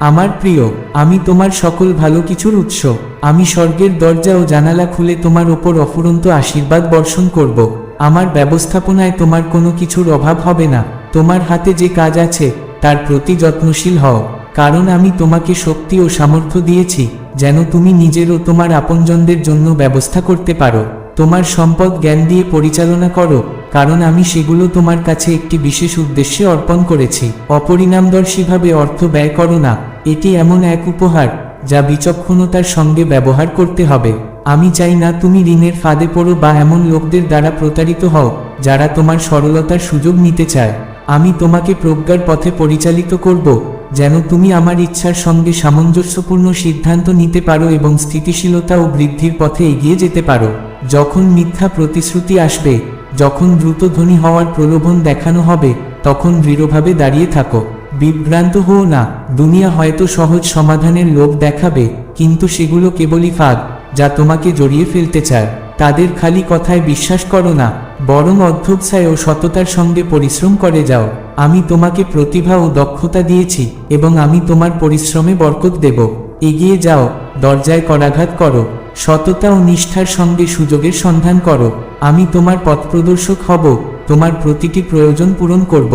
আমার প্রিয়, আমি তোমার সকল ভালো কিছুর উৎস। আমি স্বর্গের দরজা ও জানালা খুলে তোমার ওপর অফুরন্ত আশীর্বাদ বর্ষণ করব। আমার ব্যবস্থাপনায় তোমার কোনো কিছুর অভাব হবে না। তোমার হাতে যে কাজ আছে, তার প্রতি যত্নশীল হও। কারণ আমি তোমাকে শক্তি ও সামর্থ্য দিয়েছি, যেন তুমি নিজের ও তোমার আপনজনদের জন্য ব্যবস্থা করতে পারো। তোমার সম্পদ জ্ঞান দিয়ে পরিচালনা করো, কারণ আমি সেগুলো তোমার কাছে একটি বিশেষ উদ্দেশ্যে অর্পণ করেছি। অপরিণামদর্শীভাবে অর্থ ব্যয় করো না। এটি এমন এক উপহার, যা বিচক্ষণতার সঙ্গে ব্যবহার করতে হবে। আমি চাই না তুমি ঋণের ফাঁদে পড়ো বা এমন লোকদের দ্বারা প্রতারিত হও, যারা তোমার সরলতার সুযোগ নিতে চায়। আমি তোমাকে প্রজ্ঞার পথে পরিচালিত করব, যেন তুমি আমার ইচ্ছার সঙ্গে সামঞ্জস্যপূর্ণ সিদ্ধান্ত নিতে পারো এবং স্থিতিশীলতা ও বৃদ্ধির পথে এগিয়ে যেতে পারো। যখন মিথ্যা প্রতিশ্রুতি আসবে, যখন দ্রুত ধনী হওয়ার প্রলোভন দেখানো হবে, তখন দৃঢ়ভাবে দাঁড়িয়ে থাকো। বিভ্রান্ত হও না, দুনিয়া হয়তো সহজ সমাধানের লোভ দেখাবে, কিন্তু সেগুলো কেবলই ফাঁদ, যা তোমাকে জড়িয়ে ফেলতে চায়। তাদের খালি কথায় বিশ্বাস করো না, বরং অধ্যবসায় ও সততার সঙ্গে পরিশ্রম করে যাও। আমি তোমাকে প্রতিভা ও দক্ষতা দিয়েছি, এবং আমি তোমার পরিশ্রমে বরকত দেব। এগিয়ে যাও, দরজায় করাঘাত করো, সততা ও নিষ্ঠার সঙ্গে সুযোগের সন্ধান করো। আমি তোমার পথপ্রদর্শক হব, তোমার প্রতিটি প্রয়োজন পূরণ করব।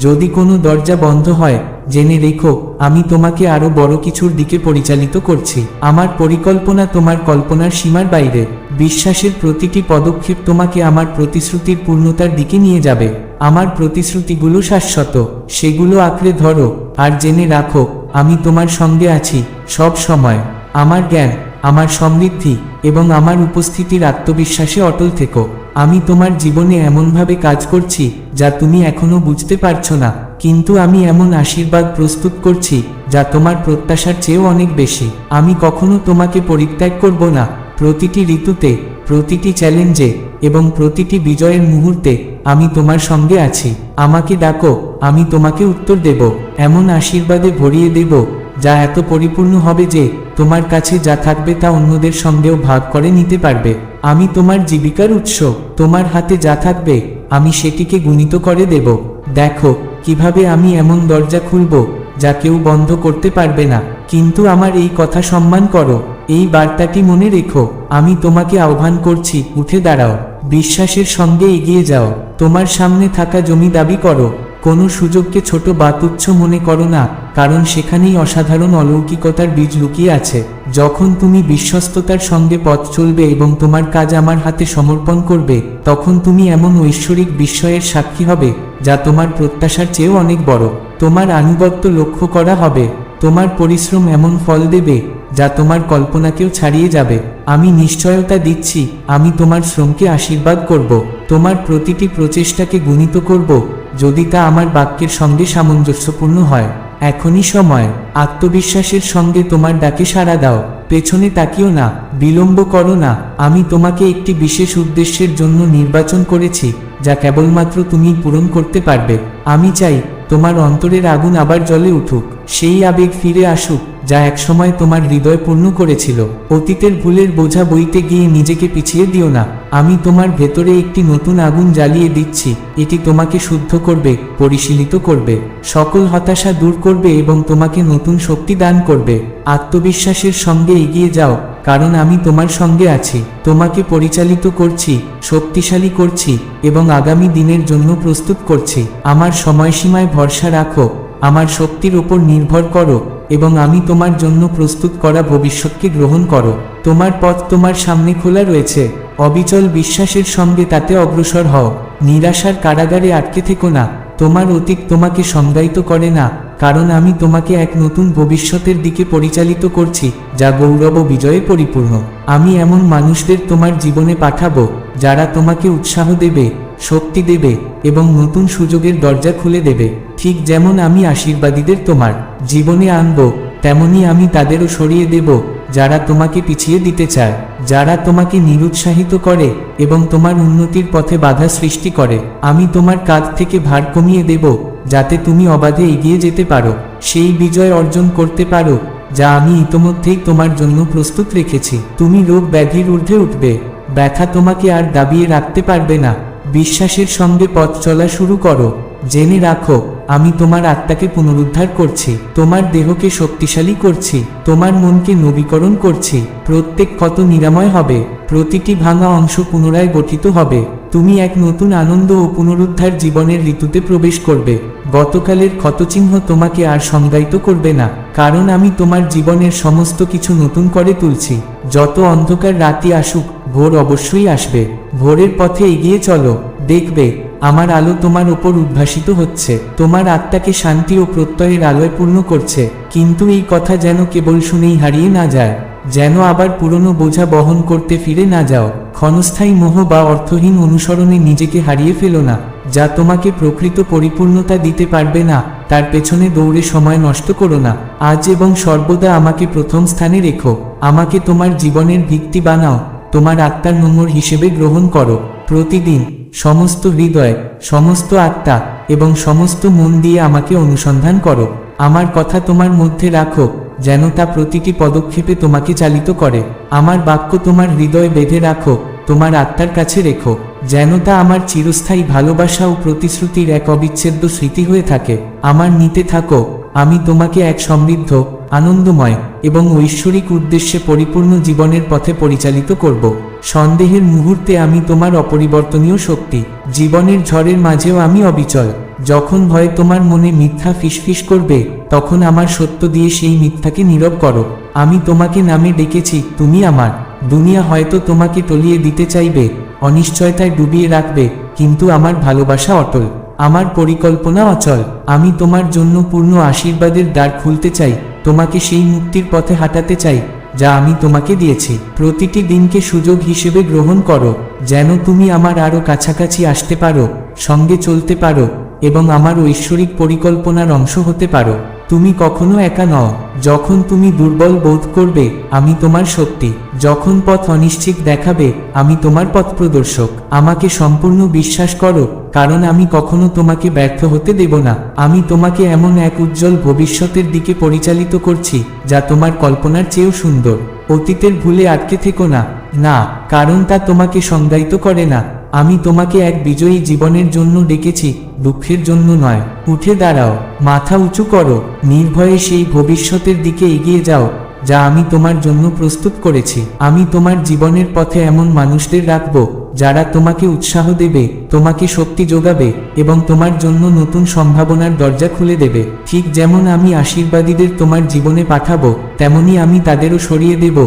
যদি কোনো দরজা বন্ধ হয়, জেনে রেখো, আমি তোমাকে আরও বড় কিছুর দিকে পরিচালিত করছি। আমার পরিকল্পনা তোমার কল্পনার সীমার বাইরে। বিশ্বাসের প্রতিটি পদক্ষেপ তোমাকে আমার প্রতিশ্রুতির পূর্ণতার দিকে নিয়ে যাবে। আমার প্রতিশ্রুতিগুলো শাশ্বত, সেগুলো আঁকড়ে ধরো, আর জেনে রাখো, আমি তোমার সঙ্গে আছি, সব সময়। আমার জ্ঞান, আমার সমৃদ্ধি, এবং আমার উপস্থিতির আত্মবিশ্বাসে অটল থেকো। আমি তোমার জীবনে এমনভাবে কাজ করছি, যা তুমি এখনও বুঝতে পারছ না, কিন্তু আমি এমন আশীর্বাদ প্রস্তুত করছি, যা তোমার প্রত্যাশার চেয়েও অনেক বেশি। আমি কখনো তোমাকে পরিত্যাগ করব না। প্রতিটি ঋতুতে, প্রতিটি চ্যালেঞ্জে এবং প্রতিটি বিজয়ের মুহূর্তে আমি তোমার সঙ্গে আছি। আমাকে ডাকো, আমি তোমাকে উত্তর দেব। এমন আশীর্বাদে ভরিয়ে দেব, যা এত পরিপূর্ণ হবে যে তোমার কাছে যা থাকবে তা অন্যদের সঙ্গেও ভাগ করে নিতে পারবে। আমি তোমার জীবিকার উৎস, তোমার হাতে যা থাকবে, আমি সেটিকে গুণিত করে দেব। দেখো, কীভাবে আমি এমন দরজা খুলব, যা কেউ বন্ধ করতে পারবে না। কিন্তু আমার এই কথা সম্মান করো। এই বার্তাটি মনে রেখো, আমি তোমাকে আহ্বান করছি, উঠে দাঁড়াও। বিশ্বাসের সঙ্গে এগিয়ে যাও। তোমার সামনে থাকা জমি দাবি করো। কোনো সুযোগকে ছোট বা তুচ্ছ মনে করো না, কারণ সেখানেই অসাধারণ অলৌকিকতার বীজ লুকিয়ে আছে। যখন তুমি বিশ্বস্ততার সঙ্গে পথ চলবে এবং তোমার কাজ আমার হাতে সমর্পণ করবে, তখন তুমি এমন ঐশ্বরিক বিস্ময়ের সাক্ষী হবে, যা তোমার প্রত্যাশার চেয়েও অনেক বড়। তোমার আনুগত্য লক্ষ্য করা হবে, তোমার পরিশ্রম এমন ফল দেবে, যা তোমার কল্পনাকেও ছাড়িয়ে যাবে। আমি নিশ্চয়তা দিচ্ছি, আমি তোমার শ্রমকে আশীর্বাদ করব। তোমার প্রতিটি প্রচেষ্টাকে গুণিত করব, যদি তা আমার বাক্যের সঙ্গে সামঞ্জস্যপূর্ণ হয়। এখনই সময়, আত্মবিশ্বাসের সঙ্গে তোমার ডাকে সাড়া দাও। পেছনে তাকিও না, বিলম্ব করো না, আমি তোমাকে একটি বিশেষ উদ্দেশ্যের জন্য নির্বাচন করেছি, যা কেবলমাত্র তুমি পূরণ করতে পারবে। আমি চাই তোমার অন্তরের আগুন আবার জ্বলে উঠুক, সেই আবেগ ফিরে আসুক, যা একসময় তোমার হৃদয় পূর্ণ করেছিল। অতীতের ভুলের বোঝা বইতে গিয়ে নিজেকে পিছিয়ে দিও না। আমি তোমার ভেতরে একটি নতুন আগুন জ্বালিয়ে দিচ্ছি, এটি তোমাকে শুদ্ধ করবে, পরিশীলিত করবে। সকল হতাশা দূর করবে এবং তোমাকে নতুন শক্তি দান করবে। আত্মবিশ্বাসের সঙ্গে এগিয়ে যাও কারণ আমি তোমার সঙ্গে আছি, তোমাকে পরিচালিত করছি, শক্তিশালী করছি, এবং আগামী দিনের জন্য প্রস্তুত করছি। আমার সময়সীমায় ভরসা রাখো, আমার শক্তির ওপর নির্ভর করো, এবং আমি তোমার জন্য প্রস্তুত করা ভবিষ্যৎকে গ্রহণ করো। তোমার পথ তোমার সামনে খোলা রয়েছে, অবিচল বিশ্বাসের সঙ্গে তাতে অগ্রসর হও, নিরাশার কারাগারে আটকে থেকো না। তোমার অতীত তোমাকে সংজ্ঞায়িত করে না, কারণ আমি তোমাকে এক নতুন ভবিষ্যতের দিকে পরিচালিত করছি, যা গৌরব ও বিজয়ে পরিপূর্ণ। আমি এমন মানুষদের তোমার জীবনে পাঠাবো, যারা তোমাকে উৎসাহ দেবে, শক্তি দেবে, এবং নতুন সুযোগের দরজা খুলে দেবে। ঠিক যেমন আমি আশীর্বাদীদের তোমার জীবনে আনব, তেমনি আমি তাদেরও সরিয়ে দেব। যারা তোমাকে পিছিয়ে দিতে চায়, যারা তোমাকে নিরুৎসাহিত করে এবং তোমার উন্নতির পথে বাধা সৃষ্টি করে, আমি তোমার কাঁধ থেকে ভার কমিয়ে দেব, যাতে তুমি অবাধে এগিয়ে যেতে পারো, সেই বিজয় অর্জন করতে পারো, যা আমি ইতোমধ্যেই তোমার জন্য প্রস্তুত রেখেছি। তুমি রোগ ব্যাধির ঊর্ধ্বে উঠবে, ব্যথা তোমাকে আর দাবিয়ে রাখতে পারবে না। বিশ্বাসের সঙ্গে পথ চলা শুরু করো। জেনে রাখো, আমি তোমার আত্মাকে পুনরুদ্ধার করছি, তোমার দেহকে শক্তিশালী করছি, তোমার মনকে নবীকরণ করছি, প্রত্যেক ক্ষত নিরাময় হবে, প্রতিটি ভাঙা অংশ পুনরায় গঠিত হবে, তুমি এক নতুন আনন্দ ও পুনরুদ্ধার জীবনের ঋতুতে প্রবেশ করবে, গতকালের ক্ষতচিহ্ন তোমাকে আর সংজ্ঞায়িত করবে না, কারণ আমি তোমার জীবনের সমস্ত কিছু নতুন করে তুলছি, যত অন্ধকার রাতি আসুক, ভোর অবশ্যই আসবে, ভোরের পথে এগিয়ে চলো। দেখবে, আমার আলো তোমার ওপর উদ্ভাসিত হচ্ছে। তোমার আত্মাকে শান্তি ও প্রত্যয়ের আলোয় পূর্ণ করছে। কিন্তু এই কথা যেন কেবল শুনেই হারিয়ে না যায়। যেন আবার পুরনো বোঝা বহন করতে ফিরে না যাও। ক্ষণস্থায়ী মোহ বা অর্থহীন অনুসরণে নিজেকে হারিয়ে ফেলো না। যা তোমাকে প্রকৃত পরিপূর্ণতা দিতে পারবে না, তার পেছনে দৌড়ে সময় নষ্ট করো না। আজ এবং সর্বদা আমাকে প্রথম স্থানে রেখো। আমাকে তোমার জীবনের ভিত্তি বানাও। তোমার আত্মার নম্বর হিসেবে গ্রহণ করো। প্রতিদিন সমস্ত হৃদয়, সমস্ত আত্মা এবং সমস্ত মন দিয়ে আমাকে অনুসন্ধান করো। আমার কথা তোমার মধ্যে রাখো, যেন তা প্রতিটি পদক্ষেপে তোমাকে চালিত করে। আমার বাক্য তোমার হৃদয় বেঁধে রাখো, তোমার আত্মার কাছে রেখো, যেন তা আমার চিরস্থায়ী ভালোবাসা ও প্রতিশ্রুতির এক অবিচ্ছেদ্য স্মৃতি হয়ে থাকে। আমার নিতে থাকো আমি তোমাকে এক সমৃদ্ধ, আনন্দময় এবং ঐশ্বরিক উদ্দেশ্যে পরিপূর্ণ জীবনের পথে পরিচালিত করব। সন্দেহের মুহূর্তে আমি তোমার অপরিবর্তনীয় শক্তি, জীবনের ঝড়ের মাঝেও আমি অবিচল। যখন ভয়ে তোমার মনে মিথ্যা ফিসফিস করবে, তখন আমার সত্য দিয়ে সেই মিথ্যাকে নীরব করো। আমি তোমাকে নামে ডেকেছি, তুমি আমার। দুনিয়া হয়তো তোমাকে তলিয়ে দিতে চাইবে, অনিশ্চয়তায় ডুবিয়ে রাখবে, কিন্তু আমার ভালোবাসা অটল। আমার পরিকল্পনা অচল। আমি তোমার জন্য পূর্ণ আশীর্বাদের দ্বার খুলতে চাই। তোমাকে সেই মুক্তির পথে হাঁটাতে চাই, যা আমি তোমাকে দিয়েছি। প্রতিটি দিনকে সুযোগ হিসেবে গ্রহণ করো, যেন তুমি আমার আরও কাছাকাছি আসতে পারো, সঙ্গে চলতে পারো, এবং আমার ঐশ্বরিক পরিকল্পনার অংশ হতে পারো। তুমি কখনো একা নও। যখন তুমি দুর্বল বোধ করবে, আমি তোমার শক্তি। যখন পথ অনিশ্চিত দেখাবে, আমি তোমার পথ প্রদর্শক। আমাকে সম্পূর্ণ বিশ্বাস করো, কারণ আমি কখনো তোমাকে ব্যর্থ হতে দেব না। আমি তোমাকে এমন এক উজ্জ্বল ভবিষ্যতের দিকে পরিচালিত করছি, যা তোমার কল্পনার চেয়েও সুন্দর। অতীতের ভুলে আটকে থেকো না। না, কারণ তা তোমাকে সংজ্ঞায়িত করে না। আমি তোমাকে এক বিজয়ী জীবনের জন্য ডেকেছি, দুঃখের জন্য নয়। উঠে দাঁড়াও, মাথা উঁচু করো, নির্ভয়ে সেই ভবিষ্যতের দিকে এগিয়ে যাও, যা আমি তোমার জন্য প্রস্তুত করেছি। আমি তোমার জীবনের পথে এমন মানুষদের রাখব, যারা তোমাকে উৎসাহ দেবে, তোমাকে শক্তি যোগাবে এবং তোমার জন্য নতুন সম্ভাবনার দরজা খুলে দেবে। ঠিক যেমন আমি আশীর্বাদীদের তোমার জীবনে পাঠাবো, তেমনি আমি তাদেরও সরিয়ে দেব,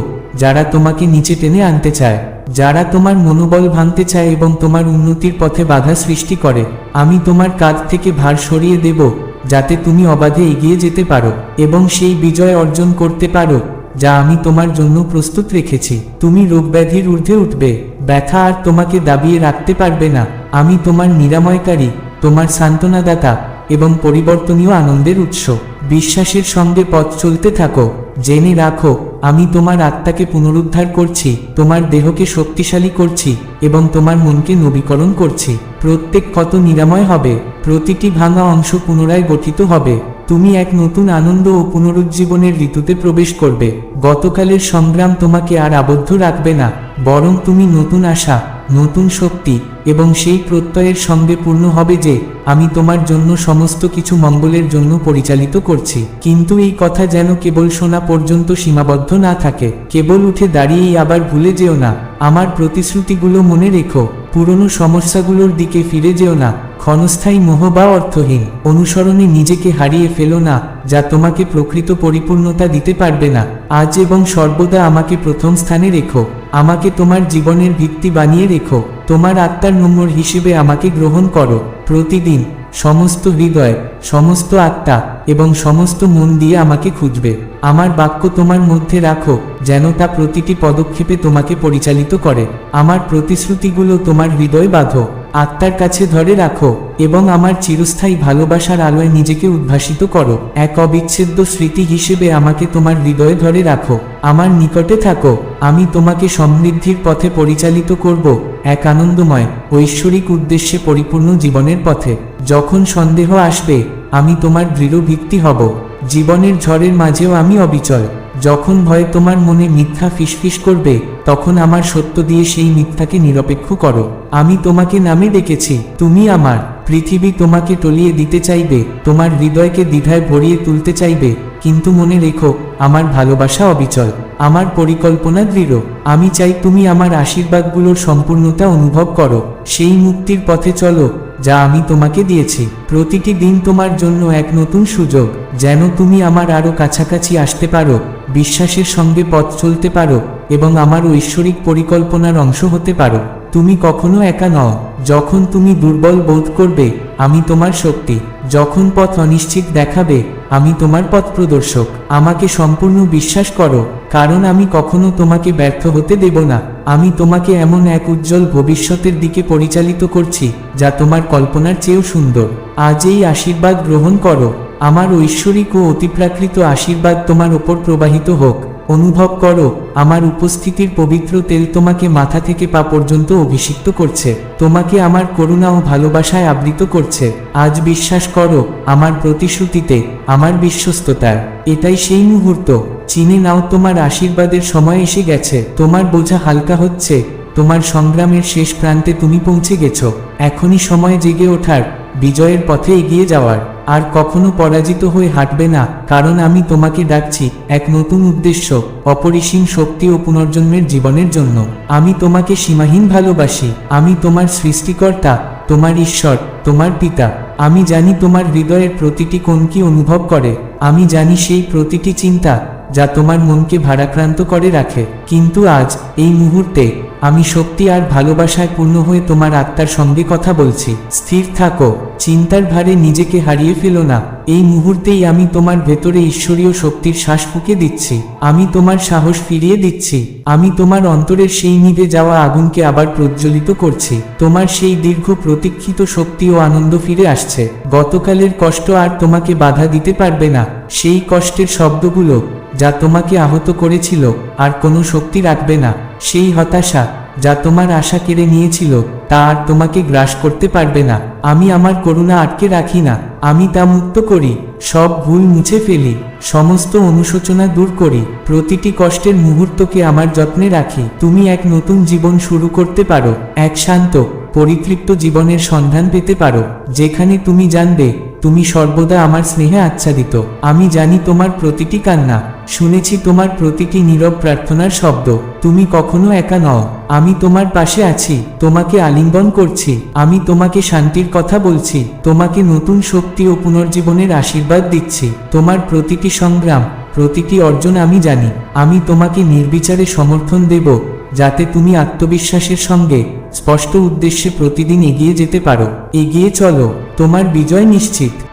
যারা তোমাকে নিচে টেনে আনতে চায়। যারা তোমার মনোবল ভাঙতে চায় এবং তোমার উন্নতির পথে বাধা সৃষ্টি করে, আমি তোমার কাঁধ থেকে ভার সরিয়ে দেব, যাতে তুমি অবাধে এগিয়ে যেতে পারো এবং সেই বিজয় অর্জন করতে পারো, যা আমি তোমার জন্য প্রস্তুত রেখেছি। তুমি রোগব্যাধির ঊর্ধ্বে উঠবে, ব্যথা আর তোমাকে দাবিয়ে রাখতে পারবে না। আমি তোমার নিরাময়কারী, তোমার সান্ত্বনাদাতা এবং পরিবর্তনীয় আনন্দের উৎস। বিশ্বাসের সঙ্গে পথ চলতে থাকো, জেনে রাখো, আমি তোমার আত্মাকে পুনরুদ্ধার করছি, তোমার দেহকে শক্তিশালী করছি, এবং তোমার মনকে নবীকরণ করছি। প্রত্যেক কত নিরাময় হবে, প্রতিটি ভাঙা অংশ পুনরায় গঠিত হবে। তুমি এক নতুন আনন্দ ও পুনরুজ্জীবনের ঋতুতে প্রবেশ করবে। গতকালের সংগ্রাম তোমাকে আর আবদ্ধ রাখবে না, বরং তুমি নতুন আশা নতুন শক্তি এবং সেই প্রত্যয়ের সঙ্গে পূর্ণ হবে যে, আমি তোমার জন্য সমস্ত কিছু মঙ্গলের জন্য পরিচালিত করছি। কিন্তু এই কথা যেন কেবল শোনা পর্যন্ত সীমাবদ্ধ না থাকে। কেবল উঠে দাঁড়িয়েই আবার ভুলে যেও না। আমার প্রতিশ্রুতিগুলো মনে রেখো। পুরনো সমস্যাগুলোর দিকে ফিরে যেও না। ক্ষণস্থায়ী মোহ বা অর্থহীন অনুসরণে নিজেকে হারিয়ে ফেলো না, যা তোমাকে প্রকৃত পরিপূর্ণতা দিতে পারবে না। আজ এবং সর্বদা আমাকে প্রথম স্থানে রেখো। আমাকে তোমার জীবনের ভিত্তি বানিয়ে রেখো। তোমার আত্মার নম্বর হিসেবে আমাকে গ্রহণ করো। প্রতিদিন সমস্ত হৃদয়, সমস্ত আত্মা এবং সমস্ত মন দিয়ে আমাকে খুঁজবে। আমার বাক্য তোমার মধ্যে রাখো, যেন তা প্রতিটি পদক্ষেপে তোমাকে পরিচালিত করে। আমার প্রতিশ্রুতিগুলো তোমার হৃদয় বাঁধো। আত্মার কাছে ধরে রাখো এবং আমার চিরস্থায়ী ভালোবাসার আলোয় নিজেকে উদ্ভাসিত করো। এক অবিচ্ছেদ্য স্মৃতি হিসেবে আমাকে তোমার হৃদয়ে ধরে রাখো। আমার নিকটে থাকো। আমি তোমাকে সমৃদ্ধির পথে পরিচালিত করব। এক আনন্দময়, ঐশ্বরিক উদ্দেশ্যে পরিপূর্ণ জীবনের পথে। যখন সন্দেহ আসবে, আমি তোমার দৃঢ় ভিত্তি হব। জীবনের ঝড়ের মাঝেও আমি অবিচল। যখন ভয় তোমার মনে মিথ্যা ফিসফিস করবে তখন আমার সত্য দিয়ে সেই মিথ্যাকে নিরপেক্ষ করো। আমি তোমাকে নামে ডেকেছি, তুমি আমার। পৃথিবী তোমাকে টলিয়ে দিতে চাইবে, তোমার হৃদয়কে দ্বিধায় ভরিয়ে তুলতে চাইবে। কিন্তু মনে রেখো, আমার ভালোবাসা অবিচল, আমার পরিকল্পনা দৃঢ়। আমি চাই তুমি আমার আশীর্বাদগুলোর সম্পূর্ণতা অনুভব করো, সেই মুক্তির পথে চলো। যা আমি তোমাকে দিয়েছি। প্রতিটি দিন তোমার জন্য এক নতুন সুযোগ, যেন তুমি আমার আরও কাছাকাছি আসতে পারো, বিশ্বাসের সঙ্গে পথ চলতে পারো, এবং আমার ঐশ্বরিক পরিকল্পনার অংশ হতে পারো। তুমি কখনো একা নও। যখন তুমি দুর্বল বোধ করবে, আমি তোমার শক্তি। যখন পথ অনিশ্চিত দেখাবে, আমি তোমার পথ প্রদর্শক। আমাকে সম্পূর্ণ বিশ্বাস করো। কারণ আমি কখনো তোমাকে ব্যর্থ হতে দেব না। আমি তোমাকে এমন এক উজ্জ্বল ভবিষ্যতের দিকে পরিচালিত করছি, যা তোমার কল্পনার চেয়েও সুন্দর। আজ এই আশীর্বাদ গ্রহণ করো। আমার ঐশ্বরিক ও অতিপ্রাকৃত আশীর্বাদ তোমার ওপর প্রবাহিত হোক। অনুভব করো, আমার উপস্থিতির পবিত্র তেল তোমাকে মাথা থেকে পা পর্যন্ত অভিষিক্ত করছে। তোমাকে আমার করুণা ও ভালোবাসায় আবৃত করছে। আজ বিশ্বাস করো, আমার প্রতিশ্রুতিতে, আমার বিশ্বস্ততার। এটাই সেই মুহূর্ত। চিনে নাও, তোমার আশীর্বাদের সময় এসে গেছে। তোমার বোঝা হালকা হচ্ছে। তোমার সংগ্রামের শেষ প্রান্তে তুমি পৌঁছে গেছো। এখনই সময় জেগে ওঠার। বিজয়ের পথে এগিয়ে যাওয়ার। আর কখনো পরাজিত হয়ে হাঁটবে না, কারণ আমি তোমাকে ডাকছি এক নতুন উদ্দেশ্য, অপরিসীম শক্তি ও পুনর্জন্মের জীবনের জন্য। আমি তোমাকে সীমাহীন ভালোবাসি, আমি তোমার সৃষ্টিকর্তা, তোমার ঈশ্বর, তোমার পিতা। আমি জানি তোমার হৃদয়ের প্রতিটি কোণ কি অনুভব করে, আমি জানি সেই প্রতিটি চিন্তা যা তোমার মনকে ভারাক্রান্ত করে রাখে। কিন্তু আজ, এই মুহূর্তে, আমি শক্তি আর ভালোবাসায় পূর্ণ হয়ে তোমার আত্মার সঙ্গে কথা বলছি। স্থির থাকো, চিন্তার ভারে নিজেকে হারিয়ে ফেলো না। এই মুহূর্তেই আমি তোমার ভেতরে ঈশ্বরীয় শক্তির শ্বাস ফুঁকে দিচ্ছি। আমি তোমার সাহস ফিরিয়ে দিচ্ছি। আমি তোমার অন্তরের সেই নিভে যাওয়া আগুনকে আবার প্রজ্বলিত করছি। তোমার সেই দীর্ঘ প্রতীক্ষিত শক্তি ও আনন্দ ফিরে আসছে। গতকালের কষ্ট আর তোমাকে বাধা দিতে পারবে না। সেই কষ্টের শব্দগুলো যা তোমাকে আহত করেছিল, আর কোনো শক্তি রাখবে না। সেই হতাশা যা তোমার আশা কেড়ে নিয়েছিল, তা আর তোমাকে গ্রাস করতে পারবে না। আমি আমার করুণা আটকে রাখি না। আমি তা মুক্ত করি, সব ভুল মুছে ফেলি, সমস্ত অনুশোচনা দূর করি, প্রতিটি কষ্টের মুহূর্তকে আমার যত্নে রাখি। তুমি এক নতুন জীবন শুরু করতে পারো, এক শান্ত, পরিতৃপ্ত জীবনের সন্ধান পেতে পারো, যেখানে তুমি জানবে তুমি সর্বদা আমার স্নেহে আচ্ছাদিত। আমি জানি তোমার প্রতিটি কান্না। শুনেছি তোমার প্রতিটি নীরব প্রার্থনার শব্দ। তুমি কখনো একা নও। আমি তোমার পাশে আছি। তোমাকে আলিঙ্গন করছি। আমি তোমাকে শান্তির কথা বলছি। তোমাকে নতুন শক্তি ও পুনর্জীবনের আশীর্বাদ দিচ্ছি। তোমার প্রতিটি সংগ্রাম, প্রতিটি অর্জন আমি জানি। আমি তোমাকে নির্বিচারে সমর্থন দেব। যাতে তুমি আত্মবিশ্বাসের সঙ্গে স্পষ্ট উদ্দেশ্যে প্রতিদিন এগিয়ে যেতে পারো। এগিয়ে চলো, তোমার বিজয় নিশ্চিত।